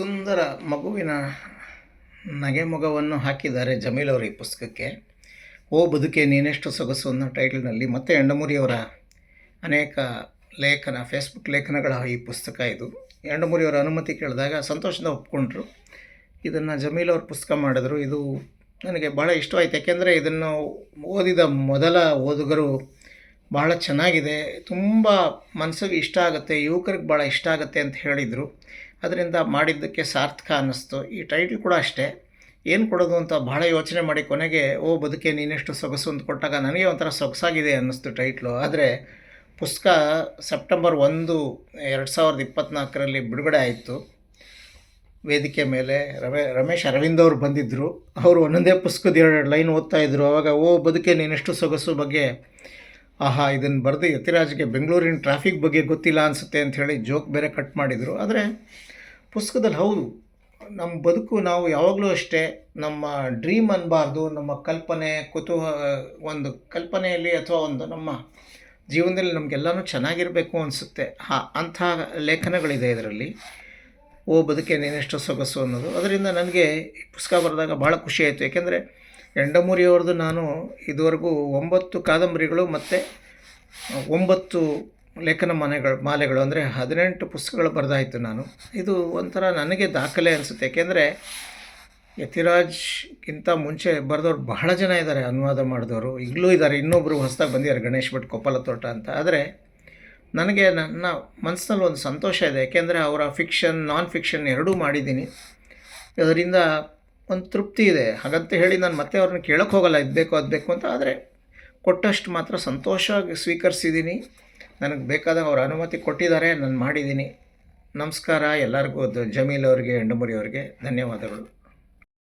ಸುಂದರ ಮಗುವಿನ ನಗೆಮೊಗವನ್ನು ಹಾಕಿದ್ದಾರೆ ಜಮೀಲ್ ಅವರು ಈ ಪುಸ್ತಕಕ್ಕೆ. ಓ ಬದುಕೆ ನೀನೆಷ್ಟು ಸೊಗಸು ಅನ್ನೋ ಟೈಟಲ್ನಲ್ಲಿ ಮತ್ತೆ ಎಂಡಮೂರಿಯವರ ಅನೇಕ ಲೇಖನ, ಫೇಸ್ಬುಕ್ ಲೇಖನಗಳ ಈ ಪುಸ್ತಕ ಇದು. ಎಂಡಮೂರಿಯವರ ಅನುಮತಿ ಕೇಳಿದಾಗ ಸಂತೋಷದಿಂದ ಒಪ್ಕೊಂಡ್ರು. ಇದನ್ನು ಜಮೀಲ್ ಅವ್ರ ಪುಸ್ತಕ ಮಾಡಿದ್ರು. ಇದು ನನಗೆ ಭಾಳ ಇಷ್ಟವಾಯಿತು. ಯಾಕೆಂದರೆ ಇದನ್ನು ಓದಿದ ಮೊದಲ ಓದುಗರು ಭಾಳ ಚೆನ್ನಾಗಿದೆ. ತುಂಬ ಮನಸ್ಸಿಗೆ ಇಷ್ಟ ಆಗುತ್ತೆ, ಯುವಕರಿಗೆ ಭಾಳ ಇಷ್ಟ ಆಗುತ್ತೆ ಅಂತ ಹೇಳಿದರು. ಅದರಿಂದ ಮಾಡಿದ್ದಕ್ಕೆ ಸಾರ್ಥಕ ಅನ್ನಿಸ್ತು. ಈ ಟೈಟ್ಲ್ ಕೂಡ ಅಷ್ಟೇ. ಏನು ಕೊಡೋದು ಅಂತ ಭಾಳ ಯೋಚನೆ ಮಾಡಿ ಕೊನೆಗೆ, ಓ, ಬದುಕೆ, ನೀನೆಷ್ಟು ಸೊಗಸು ಅಂತ ಕೊಟ್ಟಾಗ ನನಗೆ ಒಂಥರ ಸೊಗಸಾಗಿದೆ ಅನ್ನಿಸ್ತು ಟೈಟ್ಲು ಆದರೆ ಪುಸ್ತಕ ಸೆಪ್ಟೆಂಬರ್ ಒಂದು, ಎರಡು ಸಾವಿರದ ಇಪ್ಪತ್ತ್ನಾಲ್ಕರಲ್ಲಿ ಬಿಡುಗಡೆ ಆಯಿತು. ವೇದಿಕೆ ಮೇಲೆ ರಮೇ ರಮೇಶ್ ಅರವಿಂದ್ ಅವರು ಬಂದಿದ್ದರು ಅವರು ಒಂದೊಂದೇ ಪುಸ್ತಕದ ಎರಡು ಲೈನ್ ಓದ್ತಾ ಇದ್ದರು ಆವಾಗ ಓ, ಬದುಕೆ, ನೀನೆಷ್ಟು ಸೊಗಸು ಬಗ್ಗೆ ಆಹಾ ಇದನ್ನು ಬರೆದು ಯತಿರಾಜ್ಗೆ ಬೆಂಗಳೂರಿನ ಟ್ರಾಫಿಕ್ ಬಗ್ಗೆ ಗೊತ್ತಿಲ್ಲ ಅನಿಸುತ್ತೆ ಅಂತ ಹೇಳಿ ಜೋಕ್ ಬೇರೆ ಕಟ್ ಮಾಡಿದರು. ಆದರೆ ಪುಸ್ತಕದಲ್ಲಿ ಹೌದು. ನಮ್ಮ ಬದುಕು ನಾವು ಯಾವಾಗಲೂ ಅಷ್ಟೇ. ನಮ್ಮ ಡ್ರೀಮ್ ಅನ್ನಬಾರ್ದು ನಮ್ಮ ಕಲ್ಪನೆ ಕುತೂಹ ಒಂದು ಕಲ್ಪನೆಯಲ್ಲಿ ಅಥವಾ ಒಂದು ನಮ್ಮ ಜೀವನದಲ್ಲಿ ನಮಗೆಲ್ಲನೂ ಚೆನ್ನಾಗಿರಬೇಕು ಅನಿಸುತ್ತೆ. ಹಾ, ಅಂಥ ಲೇಖನಗಳಿದೆ ಇದರಲ್ಲಿ. ಓ ಬದುಕೇ ನೀನೆಷ್ಟು ಸೊಗಸು ಅನ್ನೋದು. ಅದರಿಂದ ನನಗೆ ಪುಸ್ತಕ ಬರೆದಾಗ ಭಾಳ ಖುಷಿ ಆಯಿತು. ಯಾಕೆಂದರೆ ಎಂಡಮೂರಿಯವ್ರದ್ದು ನಾನು ಇದುವರೆಗೂ ಒಂಬತ್ತು ಕಾದಂಬರಿಗಳು ಮತ್ತು ಒಂಬತ್ತು ಲೇಖನ ಮನೆಗಳು, ಮಾಲೆಗಳು, ಅಂದರೆ ಹದಿನೆಂಟು ಪುಸ್ತಕಗಳು ಬರೆದಾಯಿತು ನಾನು. ಇದು ಒಂಥರ ನನಗೆ ದಾಖಲೆ ಅನಿಸುತ್ತೆ. ಯಾಕೆಂದರೆ ಯತಿರಾಜ್ಗಿಂತ ಮುಂಚೆ ಬರೆದವ್ರು ಬಹಳ ಜನ ಇದ್ದಾರೆ, ಅನುವಾದ ಮಾಡಿದವರು. ಈಗಲೂ ಇದ್ದಾರೆ ಇನ್ನೊಬ್ಬರು ಹೊಸದಾಗಿ ಬಂದಿದ್ದಾರೆ, ಗಣೇಶ್ ಭಟ್, ಕೊಪ್ಪಲ ತೋಟ ಅಂತ. ಆದರೆ ನನಗೆ ನನ್ನ ಮನಸ್ಸಿನಲ್ಲಿ ಒಂದು ಸಂತೋಷ ಇದೆ. ಏಕೆಂದರೆ ಅವರ ಫಿಕ್ಷನ್ ನಾನ್ ಫಿಕ್ಷನ್ ಎರಡೂ ಮಾಡಿದ್ದೀನಿ. ಅದರಿಂದ ಒಂದು ತೃಪ್ತಿ ಇದೆ. ಹಾಗಂತ ಹೇಳಿ ನಾನು ಮತ್ತೆ ಅವ್ರನ್ನ ಕೇಳೋಕ್ಕೆ ಹೋಗಲ್ಲ. ಇದು ಬೇಕು, ಅದು ಬೇಕು ಅಂತ. ಆದರೆ ಕೊಟ್ಟಷ್ಟು ಮಾತ್ರ ಸಂತೋಷವಾಗಿ ಸ್ವೀಕರಿಸಿದ್ದೀನಿ ನನಗೆ ಬೇಕಾದಾಗ ಅವ್ರ ಅನುಮತಿ ಕೊಟ್ಟಿದ್ದಾರೆ. ನಾನು ಮಾಡಿದ್ದೀನಿ ನಮಸ್ಕಾರ ಎಲ್ಲರಿಗೂ. ಜಮೀಲ್ ಅವರಿಗೆ ಎಂಡಮುರಿ ಅವರಿಗೆ ಧನ್ಯವಾದಗಳು.